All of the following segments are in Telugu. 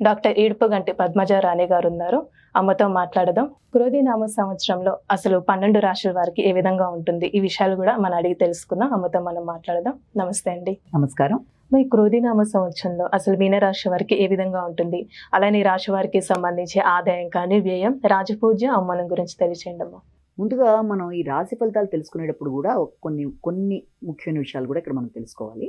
డాక్టర్ ఈడుపుగంటి పద్మజ రాణి గారు ఉన్నారు అమ్మతో మాట్లాడదాం. క్రోధినామ సంవత్సరంలో అసలు పన్నెండు రాశుల వారికి ఏ విధంగా ఉంటుంది? ఈ విషయాలు కూడా మనం అడిగి తెలుసుకుందాం. అమ్మతో మనం మాట్లాడదాం. నమస్తే అండి. నమస్కారం. మరి క్రోధినామ సంవత్సరంలో అసలు మీనరాశి వారికి ఏ విధంగా ఉంటుంది? అలానే ఈ రాశి వారికి సంబంధించి ఆదాయం కానీ వ్యయం రాజపూజ్య అవమానం గురించి తెలియచేయండి అమ్మా ముందుగా మనం ఈ రాశి ఫలితాలు తెలుసుకునేటప్పుడు కూడా కొన్ని కొన్ని ముఖ్యమైన విషయాలు కూడా ఇక్కడ మనం తెలుసుకోవాలి.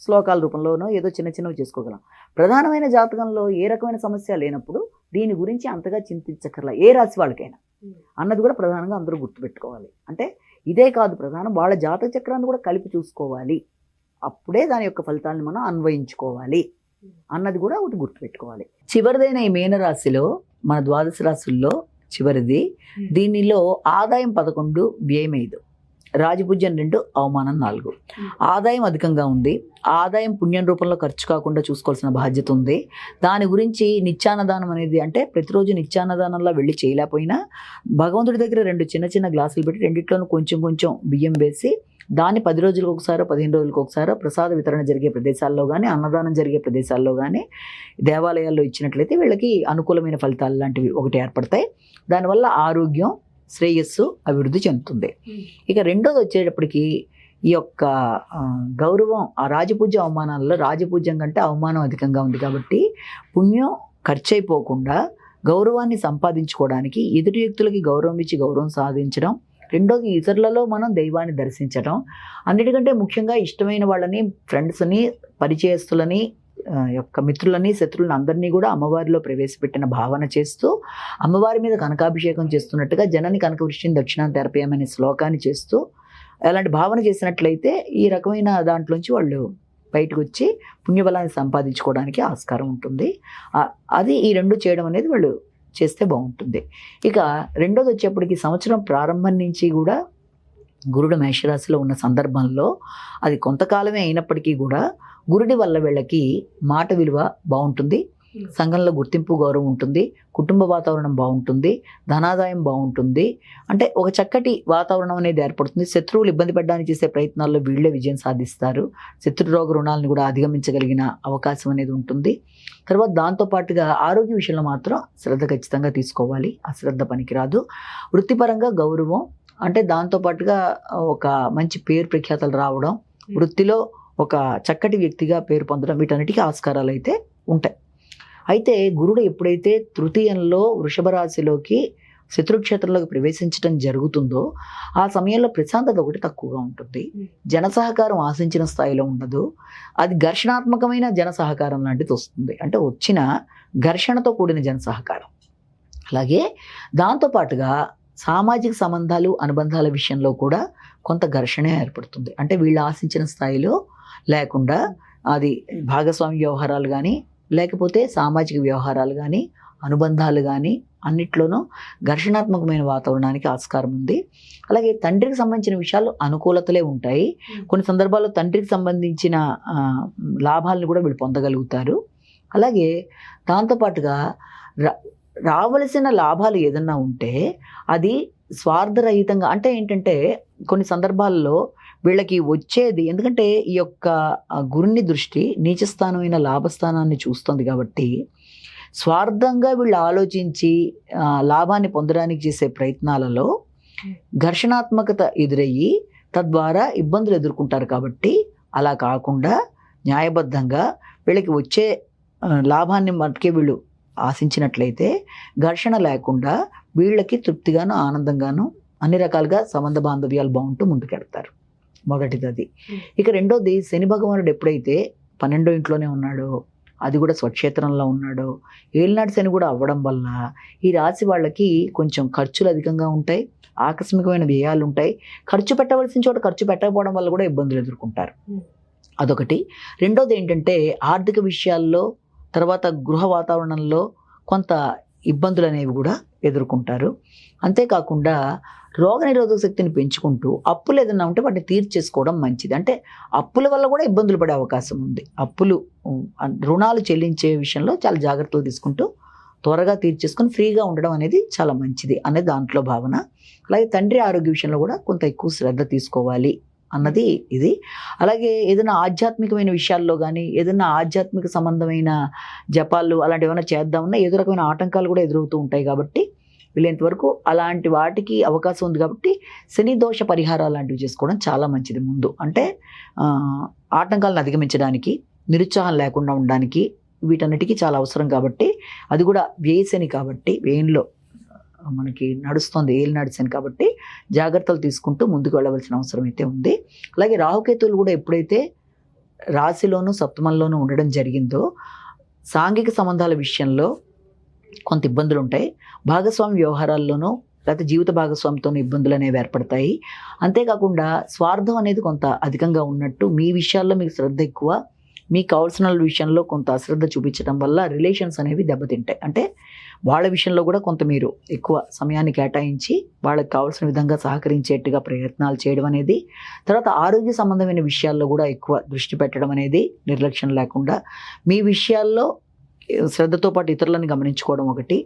శ్లోకాల రూపంలోనో ఏదో చిన్న చిన్నవి చేసుకోగలం. ప్రధానమైన జాతకంలో ఏ రకమైన సమస్య లేనప్పుడు దీని గురించి అంతగా చింతించక్కర్లా ఏ రాశి వాళ్ళకైనా. అన్నది కూడా ప్రధానంగా అందరూ గుర్తుపెట్టుకోవాలి. అంటే ఇదే కాదు ప్రధానం వాళ్ళ జాతక చక్రాన్ని కూడా కలిపి చూసుకోవాలి. అప్పుడే దాని యొక్క ఫలితాలను మనం అన్వయించుకోవాలి. అన్నది కూడా ఒకటి గుర్తుపెట్టుకోవాలి. చివరిదైన ఈ మీనరాశిలో మన ద్వాదశ రాశుల్లో చివరిది దీనిలో ఆదాయం పదకొండు వ్యయం ఐదు. రాజభుజ్యం రెండు అవమానం నాలుగు. ఆదాయం అధికంగా ఉంది. ఆదాయం పుణ్యం రూపంలో ఖర్చు కాకుండా చూసుకోవాల్సిన బాధ్యత ఉంది. దాని గురించి నిత్యాన్నదానం అనేది అంటే ప్రతిరోజు నిత్యాన్నదానంలో వెళ్ళి చేయలేకపోయినా భగవంతుడి దగ్గర రెండు చిన్న చిన్న గ్లాసులు పెట్టి రెండిట్లోనూ కొంచెం కొంచెం బియ్యం వేసి దాన్ని పది రోజులకు ఒకసారి పదిహేను రోజులకు ఒకసారో ప్రసాద వితరణ జరిగే ప్రదేశాల్లో కానీ అన్నదానం జరిగే ప్రదేశాల్లో కానీ దేవాలయాల్లో ఇచ్చినట్లయితే వీళ్ళకి అనుకూలమైన ఫలితాలు లాంటివి ఒకటి ఏర్పడతాయి. దానివల్ల ఆరోగ్యం శ్రేయస్సు అభివృద్ధి చెందుతుంది. ఇక రెండోది వచ్చేటప్పటికి ఈ యొక్క గౌరవం ఆ రాజపూజ అవమానాల్లో రాజపూజ్యం కంటే అవమానం అధికంగా ఉంది కాబట్టి పుణ్యం ఖర్చు అయిపోకుండా గౌరవాన్ని సంపాదించుకోవడానికి ఎదుటి వ్యక్తులకి గౌరవం ఇచ్చి గౌరవం సాధించడం రెండోది ఇతరులలో మనం దైవాన్ని దర్శించడం. అన్నిటికంటే ముఖ్యంగా ఇష్టమైన వాళ్ళని ఫ్రెండ్స్ని పరిచయస్తులని యొక్క మిత్రులని శత్రువులను అందరినీ కూడా అమ్మవారిలో ప్రవేశపెట్టిన భావన చేస్తూ అమ్మవారి మీద కనకాభిషేకం చేస్తున్నట్టుగా జనని కనక వృష్టిని దక్షిణాన్ని తెరపేయమనే శ్లోకాన్ని చేస్తూ అలాంటి భావన చేసినట్లయితే ఈ రకమైన దాంట్లోంచి వాళ్ళు బయటకు వచ్చి పుణ్యబలాన్ని సంపాదించుకోవడానికి ఆస్కారం ఉంటుంది. అది ఈ రెండు చేయడం అనేది వాళ్ళు చేస్తే బాగుంటుంది. ఇక రెండోది వచ్చేప్పటికి సంవత్సరం ప్రారంభం నుంచి కూడా గురుడు మేషరాశిలో ఉన్న సందర్భంలో అది కొంతకాలమే అయినప్పటికీ కూడా గురుడి వల్ల వీళ్ళకి మాట విలువ బాగుంటుంది. సంఘంలో గుర్తింపు గౌరవం ఉంటుంది. కుటుంబ వాతావరణం బాగుంటుంది. ధనాదాయం బాగుంటుంది. అంటే ఒక చక్కటి వాతావరణం అనేది ఏర్పడుతుంది. శత్రువులు ఇబ్బంది పెట్టడానికి చేసే ప్రయత్నాల్లో వీళ్ళే విజయం సాధిస్తారు. శత్రు రోగ రుణాలను కూడా అధిగమించగలిగిన అవకాశం అనేది ఉంటుంది. తర్వాత దాంతోపాటుగా ఆరోగ్య విషయంలో మాత్రం శ్రద్ధ ఖచ్చితంగా తీసుకోవాలి. అశ్రద్ధ పనికిరాదు. వృత్తిపరంగా గౌరవం అంటే దాంతోపాటుగా ఒక మంచి పేరు ప్రఖ్యాతలు రావడం వృత్తిలో ఒక చక్కటి వ్యక్తిగా పేరు పొందడం వీటన్నిటికీ ఆస్కారాలు అయితే ఉంటాయి. అయితే గురుడు ఎప్పుడైతే తృతీయంలో వృషభ రాశిలోకి శత్రుక్షేత్రంలోకి ప్రవేశించడం జరుగుతుందో ఆ సమయంలో ప్రశాంతత ఒకటి తక్కువగా ఉంటుంది. జన సహకారం ఆశించిన స్థాయిలో ఉండదు. అది ఘర్షణాత్మకమైన జన సహకారం లాంటిది వస్తుంది. అంటే వచ్చిన ఘర్షణతో కూడిన జన సహకారం అలాగే దాంతోపాటుగా సామాజిక సంబంధాలు అనుబంధాల విషయంలో కూడా కొంత ఘర్షణ ఏర్పడుతుంది. అంటే వీళ్ళు ఆశించిన స్థాయిలో లేకుండా అది భాగస్వామి వ్యవహారాలు కానీ లేకపోతే సామాజిక వ్యవహారాలు కానీ అనుబంధాలు కానీ అన్నిట్లోనూ ఘర్షణాత్మకమైన వాతావరణానికి ఆస్కారం ఉంది. అలాగే తండ్రికి సంబంధించిన విషయాలు అనుకూలతలే ఉంటాయి. కొన్ని సందర్భాల్లో తండ్రికి సంబంధించిన లాభాలను కూడా వీళ్ళు పొందగలుగుతారు. అలాగే దాంతోపాటుగా రావలసిన లాభాలు ఏదన్నా ఉంటే అది స్వార్థరహితంగా అంటే ఏంటంటే కొన్ని సందర్భాల్లో వీళ్ళకి వచ్చేది ఎందుకంటే ఈ యొక్క గురుని దృష్టి నీచస్థానమైన లాభస్థానాన్ని చూస్తుంది కాబట్టి స్వార్థంగా వీళ్ళు ఆలోచించి లాభాన్ని పొందడానికి చేసే ప్రయత్నాలలో ఘర్షణాత్మకత ఎదురయ్యి తద్వారా ఇబ్బందులు ఎదుర్కొంటారు కాబట్టి అలా కాకుండా న్యాయబద్ధంగా వీళ్ళకి వచ్చే లాభాన్ని మటుకే వీళ్ళు ఆశించినట్లయితే ఘర్షణ లేకుండా వీళ్ళకి తృప్తిగాను ఆనందంగాను అన్ని రకాలుగా సంబంధ బాంధవ్యాలు బాగుంటూ ముందుకెడతారు. మొదటిది అది ఇక రెండోది శని భగవానుడు ఎప్పుడైతే పన్నెండో ఇంట్లోనే ఉన్నాడో అది కూడా స్వక్షేత్రంలో ఉన్నాడో ఏలినాడు శని కూడా అవ్వడం వల్ల ఈ రాశి వాళ్ళకి కొంచెం ఖర్చులు అధికంగా ఉంటాయి ఆకస్మికమైన వ్యయాలు ఉంటాయి. ఖర్చు పెట్టవలసిన చోట ఖర్చు పెట్టకపోవడం వల్ల కూడా ఇబ్బందులు ఎదుర్కొంటారు. అదొకటి. రెండోది ఏంటంటే ఆర్థిక విషయాల్లో తర్వాత గృహ వాతావరణంలో కొంత ఇబ్బందులు అనేవి కూడా ఎదుర్కొంటారు. అంతేకాకుండా రోగనిరోధక శక్తిని పెంచుకుంటూ అప్పులు ఏదైనా ఉంటే వాటిని తీర్చేసుకోవడం మంచిది. అంటే అప్పుల వల్ల కూడా ఇబ్బందులు పడే అవకాశం ఉంది. అప్పులు రుణాలు చెల్లించే విషయంలో చాలా జాగ్రత్తలు తీసుకుంటూ త్వరగా తీర్చేసుకొని ఫ్రీగా ఉండడం అనేది చాలా మంచిది అనేది దాంట్లో భావన. అలాగే తండ్రి ఆరోగ్య విషయంలో కూడా కొంత ఎక్కువ శ్రద్ధ తీసుకోవాలి. అన్నది ఇది. అలాగే ఏదైనా ఆధ్యాత్మికమైన విషయాల్లో కానీ ఏదైనా ఆధ్యాత్మిక సంబంధమైన జపాలు అలాంటివి ఏమైనా చేద్దామన్నా ఏదో రకమైన ఆటంకాలు కూడా ఎదురవుతూ ఉంటాయి కాబట్టి వీలైనంత వరకు అలాంటి వాటికి అవకాశం ఉంది కాబట్టి శని దోష పరిహారాలు లాంటివి చేసుకోవడం చాలా మంచిది ముందు. అంటే ఆటంకాలను అధిగమించడానికి నిరుత్సాహం లేకుండా ఉండడానికి వీటన్నిటికీ చాలా అవసరం కాబట్టి అది కూడా వ్యయశని కాబట్టి వ్యయంలో మనకి నడుస్తుంది ఏలు నడిచాను కాబట్టి జాగ్రత్తలు తీసుకుంటూ ముందుకు వెళ్ళవలసిన అవసరం అయితే ఉంది. అలాగే రాహుకేతువులు కూడా ఎప్పుడైతే రాశిలోనూ సప్తమంలోనూ ఉండడం జరిగిందో సాంఘిక సంబంధాల విషయంలో కొంత ఇబ్బందులు ఉంటాయి. భాగస్వామి వ్యవహారాల్లోనూ లేకపోతే జీవిత భాగస్వామితో ఇబ్బందులు అనేవి ఏర్పడతాయి. అంతేకాకుండా స్వార్థం అనేది కొంత అధికంగా ఉన్నట్టు మీ విషయాల్లో మీకు శ్రద్ధ ఎక్కువ మీకు కావాల్సిన విషయంలో కొంత అశ్రద్ధ చూపించడం వల్ల రిలేషన్స్ అనేవి దెబ్బతింటాయి. అంటే వాళ్ళ విషయంలో కూడా కొంత మీరు ఎక్కువ సమయాన్ని కేటాయించి వాళ్ళకి కావాల్సిన విధంగా సహకరించేట్టుగా ప్రయత్నాలు చేయడం అనేది తర్వాత ఆరోగ్య సంబంధమైన విషయాల్లో కూడా ఎక్కువ దృష్టి పెట్టడం అనేది నిర్లక్ష్యం లేకుండా మీ విషయాల్లో శ్రద్ధతో పాటు ఇతరులను గమనించుకోవడం ఒకటి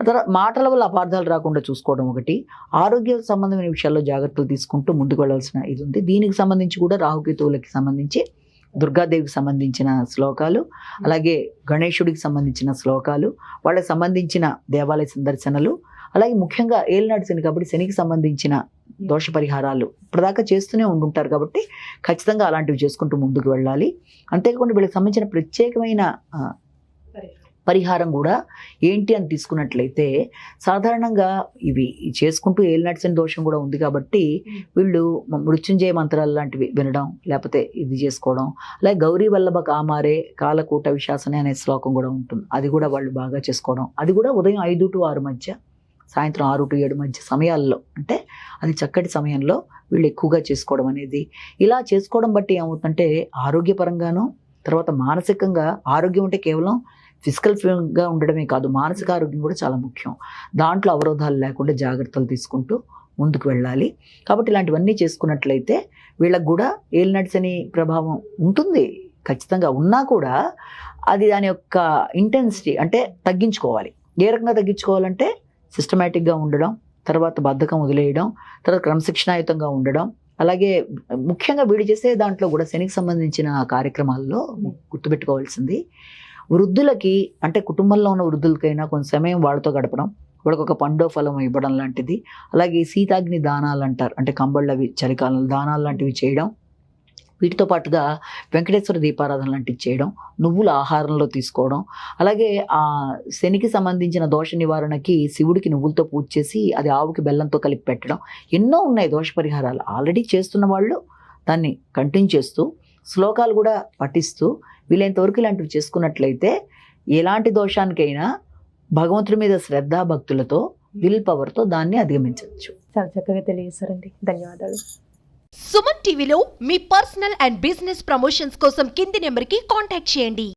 తర్వాత మాటల వల్ల అపార్థాలు రాకుండా చూసుకోవడం ఒకటి ఆరోగ్య సంబంధమైన విషయాల్లో జాగ్రత్తలు తీసుకుంటూ ముందుకు వెళ్ళాల్సిన ఇది ఉంది. దీనికి సంబంధించి కూడా రాహుకేతువులకి సంబంధించి దుర్గాదేవికి సంబంధించిన శ్లోకాలు అలాగే గణేశుడికి సంబంధించిన శ్లోకాలు వాళ్ళకి సంబంధించిన దేవాలయ సందర్శనలు అలాగే ముఖ్యంగా ఏలినాడు శని కాబట్టి శనికి సంబంధించిన దోష పరిహారాలు ఇప్పటిదాకా చేస్తూనే ఉండుంటారు కాబట్టి ఖచ్చితంగా అలాంటివి చేసుకుంటూ ముందుకు వెళ్ళాలి. అంతేకాకుండా వీళ్ళకి సంబంధించిన ప్రత్యేకమైన పరిహారం కూడా ఏంటి అని తీసుకున్నట్లయితే సాధారణంగా ఇవి చేసుకుంటూ ఏలినాటి దోషం కూడా ఉంది కాబట్టి వీళ్ళు మృత్యుంజయ మంత్రాలు లాంటివి వినడం లేకపోతే ఇది చేసుకోవడం అలాగే గౌరీ వల్లభ కామారే కాలకూట విశాసనే అనే శ్లోకం కూడా ఉంటుంది. అది కూడా వాళ్ళు బాగా చేసుకోవడం. అది కూడా ఉదయం ఐదు టు ఆరు మధ్య సాయంత్రం ఆరు టు ఏడు మధ్య సమయాల్లో అంటే అది చక్కటి సమయంలో వీళ్ళు ఎక్కువగా చేసుకోవడం అనేది. ఇలా చేసుకోవడం బట్టి ఏమవుతుందంటే ఆరోగ్యపరంగాను తర్వాత మానసికంగా ఆరోగ్యం అంటే కేవలం ఫిజికల్గా ఉండడమే కాదు మానసిక ఆరోగ్యం కూడా చాలా ముఖ్యం. దాంట్లో అవరోధాలు లేకుండా జాగ్రత్తలు తీసుకుంటూ ముందుకు వెళ్ళాలి. కాబట్టి ఇలాంటివన్నీ చేసుకున్నట్లయితే వీళ్ళకి కూడా ఏలినడిసని ప్రభావం ఉంటుంది. ఖచ్చితంగా ఉన్నా కూడా అది దాని యొక్క ఇంటెన్సిటీ అంటే తగ్గించుకోవాలి. ఏ రకంగా తగ్గించుకోవాలంటే సిస్టమేటిక్గా ఉండడం తర్వాత బద్ధకం వదిలేయడం తర్వాత క్రమశిక్షణాయుతంగా ఉండడం అలాగే ముఖ్యంగా వీడు చేసే దాంట్లో కూడా శనికి సంబంధించిన కార్యక్రమాల్లో గుర్తుపెట్టుకోవాల్సింది వృద్ధులకి అంటే కుటుంబంలో ఉన్న వృద్ధులకైనా కొంత సమయం వాళ్ళతో గడపడం వాళ్ళకి ఒక పండో ఫలం ఇవ్వడం లాంటిది. అలాగే శీతాగ్ని దానాలు అంటారు అంటే కంబళ్ళవి చలికాలంలో దానాలు లాంటివి చేయడం. వీటితో పాటుగా వెంకటేశ్వర దీపారాధన లాంటివి చేయడం నువ్వుల ఆహారంలో తీసుకోవడం. అలాగే ఆ శనికి సంబంధించిన దోష నివారణకి శివుడికి నువ్వులతో పూజ చేసి అది ఆవుకి బెల్లంతో కలిపి పెట్టడం. ఎన్నో ఉన్నాయి దోష పరిహారాలు. ఆల్రెడీ చేస్తున్న వాళ్ళు దాన్ని కంటిన్యూ చేస్తూ శ్లోకాలు కూడా పఠిస్తూ వీలైనంత వరకు ఇలాంటివి చేసుకున్నట్లయితే ఎలాంటి దోషానికైనా భగవంతుడి మీద శ్రద్ధా భక్తులతో విల్ పవర్తో దాన్ని అధిగమించవచ్చు. చాలా చక్కగా తెలియజేశారండి. ధన్యవాదాలు. సుమన్ టీవీలో మీ పర్సనల్ అండ్ బిజినెస్ ప్రమోషన్స్ కోసం కింది నెంబర్కి కాంటాక్ట్ చేయండి.